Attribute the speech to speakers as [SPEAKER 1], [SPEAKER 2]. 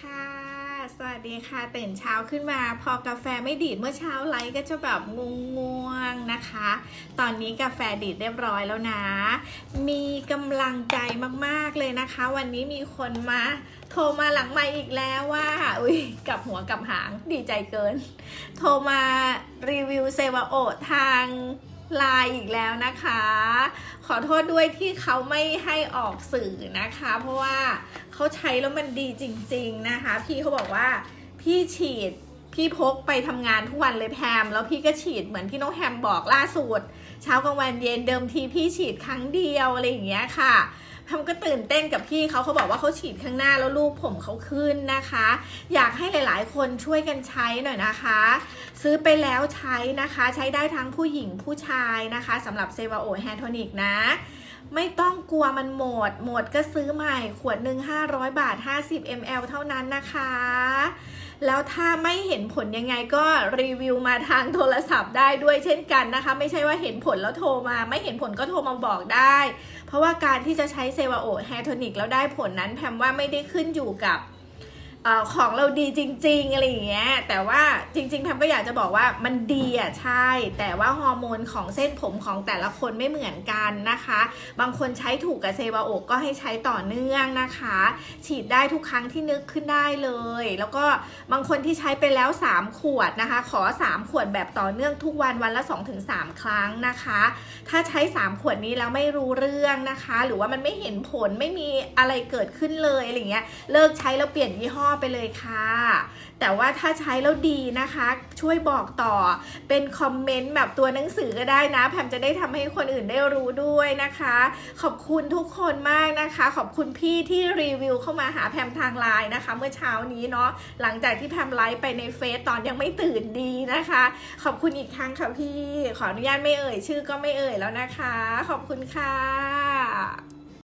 [SPEAKER 1] ค่ะ สวัสดีค่ะตื่นเช้าขึ้นมา พอกาแฟไม่ดีดเมื่อเช้าไลฟ์ก็จะแบบงง่วงๆนะคะ ตอนนี้กาแฟดีดเรียบร้อยแล้วนะ มีกำลังใจมากๆเลยนะคะ วันนี้มีคนมาโทรมาหลังไม่อีกแล้วว่าอุ้ยกลับหัวกลับหางดีใจเกิน โทรมารีวิวเซวาโอทางไลน์อีกแล้วนะคะ ขอโทษด้วยที่เขาไม่ให้ออกสื่อนะคะ เพราะว่า เขาใช้แล้วมันดีจริง ๆนะคะ พี่เขาบอกว่าพี่ฉีดพี่พกไปทำงานทุกวันเลยแพมแล้วพี่ก็ฉีดเหมือนที่น้องแฮมบอกล่าสุดเช้ากลางวันเย็นเดิมทีพี่ฉีดครั้งเดียวอะไรอย่างเงี้ยค่ะแพมก็ตื่นเต้นกับพี่เขาเขาบอกว่าเขาฉีดข้างหน้าแล้วลูกผมเขาขึ้นนะคะ อยากให้หลาย ๆ คนช่วยกันใช้หน่อยนะคะ ซื้อไปแล้วใช้นะคะ ใช้ได้ทั้งผู้หญิงผู้ชายนะคะสำหรับเซวาโอแฮโทนิกนะ ไม่ต้องกลัวมันหมด หมดก็ซื้อใหม่ขวดหนึ่ง500 บาท 50 ml เท่านั้นนะคะ แล้วถ้าไม่เห็นผลยังไงก็รีวิวมาทางโทรศัพท์ได้ด้วยเช่นกันนะคะ ไม่ใช่ว่าเห็นผลแล้วโทรมา ไม่เห็นผลก็โทรมาบอกได้ เพราะว่าการที่จะใช้เซวาโอแฮโทนิกแล้วได้ผลนั้นแพมว่าไม่ได้ขึ้นอยู่กับ ออของเราดีจริง ๆ อะไรอย่างเงี้ย แต่ว่าจริงๆแพมก็อยากจะบอกว่ามันดีอะใช่ แต่ว่าฮอร์โมนของเส้นผมของแต่ละคนไม่เหมือนกันนะคะ บางคนใช้ถูกกับเซวาโอก็ให้ใช้ต่อเนื่องนะคะ ฉีดได้ทุกครั้งที่นึกขึ้นได้เลย แล้วก็บางคนที่ใช้ไปแล้ว 3 ขวดนะคะ ขอ 3 ขวดแบบต่อเนื่องทุกวันวันละ 2-3 ครั้งนะคะ ถ้าใช้ 3 ขวดนี้แล้วไม่รู้เรื่องนะคะ หรือว่ามันไม่เห็นผลไม่มีอะไรเกิดขึ้นเลยอะไรเงี้ยเลิกใช้แล้วเปลี่ยนยี่ห้ออไปเลยค่ะ แต่ว่าถ้าใช้แล้วดีนะคะ ช่วยบอกต่อเป็นคอมเมนต์แบบตัวหนังสือก็ได้นะแพมจะได้ทำให้คนอื่นได้รู้ด้วยนะคะ ขอบคุณทุกคนมากนะคะ ขอบคุณพี่ที่รีวิวเข้ามาหาแพมทางไลน์นะคะ เมื่อเช้านี้เนาะหลังจากที่แพมไลฟ์ไปในเฟซตอนยังไม่ตื่นดีนะคะ ขอบคุณอีกครั้งค่ะพี่ขออนุญาตไม่เอ่ย ชื่อก็ไม่เอ่ยแล้วนะคะ ขอบคุณค่ะ